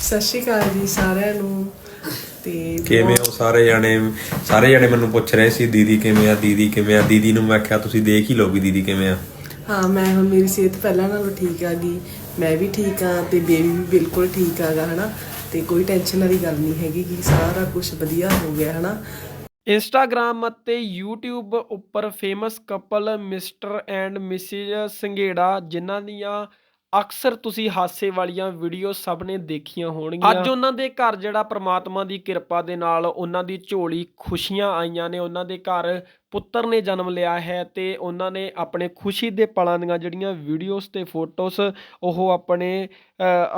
ਸਤਿ ਸ਼੍ਰੀ ਅਕਾਲ ਜੀ ਸਾਰਿਆਂ ਨੂੰ। ਤੇ ਕਿਵੇਂ ਹੋ ਸਾਰੇ ਜਾਣੇ? ਸਾਰੇ ਜਾਣੇ ਮੈਨੂੰ ਪੁੱਛ ਰਹੇ ਸੀ ਦੀਦੀ ਕਿਵੇਂ ਆ ਦੀਦੀ ਕਿਵੇਂ ਆ? ਦੀਦੀ ਨੂੰ ਮੈਂ ਆਖਿਆ ਤੁਸੀਂ ਦੇਖ ਹੀ ਵੀ ਦੀਦੀ ਕਿਵੇਂ ਆ। ਹਾਂ ਮੈਂ ਹੁਣ ਮੇਰੀ ਸਿਹਤ ਪਹਿਲਾਂ ਨਾਲੋਂ ਠੀਕ ਆ ਗਈ। ਮੈਂ ਵੀ ਠੀਕ ਆ ਤੇ ਬੇਬੀ ਵੀ ਬਿਲਕੁਲ ਠੀਕ ਆਗਾ ਹਨਾ? ਤੇ ਕੋਈ ਟੈਨਸ਼ਨ ਵਾਲੀ ਗੱਲ ਨਹੀਂ ਹੈਗੀ ਕਿ ਸਾਰਾ ਕੁਝ ਵਧੀਆ ਹੋ ਗਿਆ ਹਨਾ? ਇੰਸਟਾਗ੍ਰam ਅਤੇ YouTube ਉੱਪਰ famous couple mister and missus Sanghera ਜਿਨ੍ਹਾਂ ਦੀਆਂ ਅਕਸਰ ਤੁਸੀਂ ਹਾਸੇ ਵਾਲੀਆਂ ਵੀਡੀਓ ਸਭ ਨੇ ਦੇਖੀਆਂ ਹੋਣਗੀਆਂ। ਅੱਜ ਉਹਨਾਂ ਦੇ ਘਰ ਜਿਹੜਾ ਪ੍ਰਮਾਤਮਾ ਦੀ ਕਿਰਪਾ ਦੇ ਨਾਲ ਉਹਨਾਂ ਦੀ ਝੋਲੀ ਖੁਸ਼ੀਆਂ ਆਈਆਂ ਨੇ, ਉਹਨਾਂ ਦੇ ਘਰ ਪੁੱਤਰ ਨੇ ਜਨਮ ਲਿਆ ਹੈ ਤੇ ਉਹਨਾਂ ਨੇ ਆਪਣੇ ਖੁਸ਼ੀ ਦੇ ਪਲਾਂ ਦੀਆਂ ਜਿਹੜੀਆਂ ਵੀਡੀਓਜ਼ ਤੇ ਫੋਟੋਸ ਉਹ ਆਪਣੇ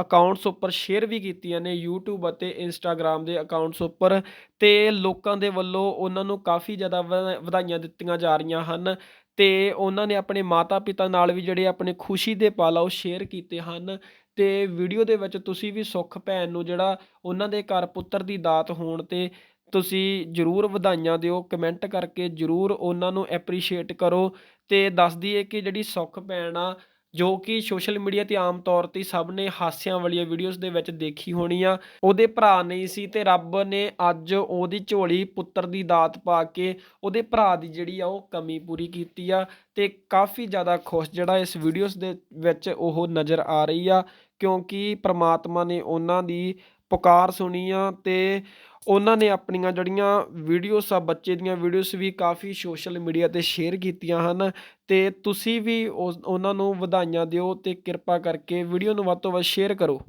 ਅਕਾਊਂਟਸ ਉੱਪਰ ਸ਼ੇਅਰ ਵੀ ਕੀਤੀਆਂ ਨੇ, YouTube ਅਤੇ Instagram ਦੇ ਅਕਾਊਂਟਸ ਉੱਪਰ ਤੇ ਲੋਕਾਂ ਦੇ ਵੱਲੋਂ ਉਹਨਾਂ ਨੂੰ ਕਾਫੀ ਜ਼ਿਆਦਾ ਵ- ਵਧਾਈਆਂ ਦਿੱਤੀਆਂ ਜਾ ਰਹੀਆਂ ਹਨ। ਅਤੇ ਉਹਨਾਂ ਨੇ ਆਪਣੇ ਮਾਤਾ-ਪਿਤਾ ਨਾਲ ਵੀ ਜਿਹੜੇ ਆਪਣੇ ਖੁਸ਼ੀ ਦੇ ਪਲ ਆ ਉਹ ਸ਼ੇਅਰ ਕੀਤੇ ਹਨ ਅਤੇ ਵੀਡੀਓ ਦੇ ਵਿੱਚ ਤੁਸੀਂ ਵੀ ਸੁੱਖ ਭੈਣ ਨੂੰ ਜਿਹੜਾ ਉਹਨਾਂ ਦੇ ਘਰ ਪੁੱਤਰ ਦੀ ਦਾਤ ਹੋਣ ਤੇ ਤੁਸੀਂ ਜਰੂਰ ਵਧਾਈਆਂ ਦਿਓ ਕਮੈਂਟ ਕਰਕੇ ਜਰੂਰ ਉਹਨਾਂ ਨੂੰ ਐਪਰੀਸ਼ੀਏਟ ਕਰੋ ਅਤੇ ਦੱਸ ਦਈਏ ਕਿ ਜਿਹੜੀ ਸੁੱਖ ਭੈਣ ਆ ਜੋ ਕਿ ਸੋਸ਼ਲ ਮੀਡੀਆ ਤੇ ਆਮ ਤੌਰ ਤੇ ਸਭ ਨੇ ਹਾਸਿਆਂ ਵਾਲੀਆਂ ਵੀਡੀਓਜ਼ ਦੇ ਵਿੱਚ ਦੇਖੀ ਹੋਣੀ ਆ ਉਹਦੇ ਭਰਾ ਨਹੀਂ ਸੀ ਤੇ ਰੱਬ ਨੇ ਅੱਜ ਉਹਦੀ ਝੋਲੀ ਪੁੱਤਰ ਦੀ ਦਾਤ ਪਾ ਕੇ ਉਹਦੇ ਭਰਾ ਦੀ ਜਿਹੜੀ ਆ ਉਹ ਕਮੀ ਪੂਰੀ ਕੀਤੀ ਆ ਤੇ ਕਾਫੀ ਜ਼ਿਆਦਾ ਖੁਸ਼ ਜਿਹੜਾ ਇਸ ਵੀਡੀਓਜ਼ ਦੇ ਵਿੱਚ ਉਹ ਨਜ਼ਰ ਆ ਰਹੀ ਆ ਕਿਉਂਕਿ ਪ੍ਰਮਾਤਮਾ ਨੇ ਉਹਨਾਂ ਦੀ ਪੁਕਾਰ ਸੁਣੀ ਆ ਅਤੇ ਉਹਨਾਂ ਨੇ ਆਪਣੀਆਂ ਜਿਹੜੀਆਂ ਵੀਡੀਓਸ ਆ, ਬੱਚੇ ਦੀਆਂ ਵੀਡੀਓਸ ਵੀ ਕਾਫੀ ਸੋਸ਼ਲ ਮੀਡੀਆ ਤੇ ਸ਼ੇਅਰ ਕੀਤੀਆਂ ਹਨ ਅਤੇ ਤੁਸੀਂ ਵੀ ਉਸ- ਉਹਨਾਂ ਨੂੰ ਵਧਾਈਆਂ ਦਿਓ ਅਤੇ ਕਿਰਪਾ ਕਰਕੇ ਵੀਡੀਓ ਨੂੰ ਵੱਧ ਤੋਂ ਵੱਧ ਸ਼ੇਅਰ ਕਰੋ।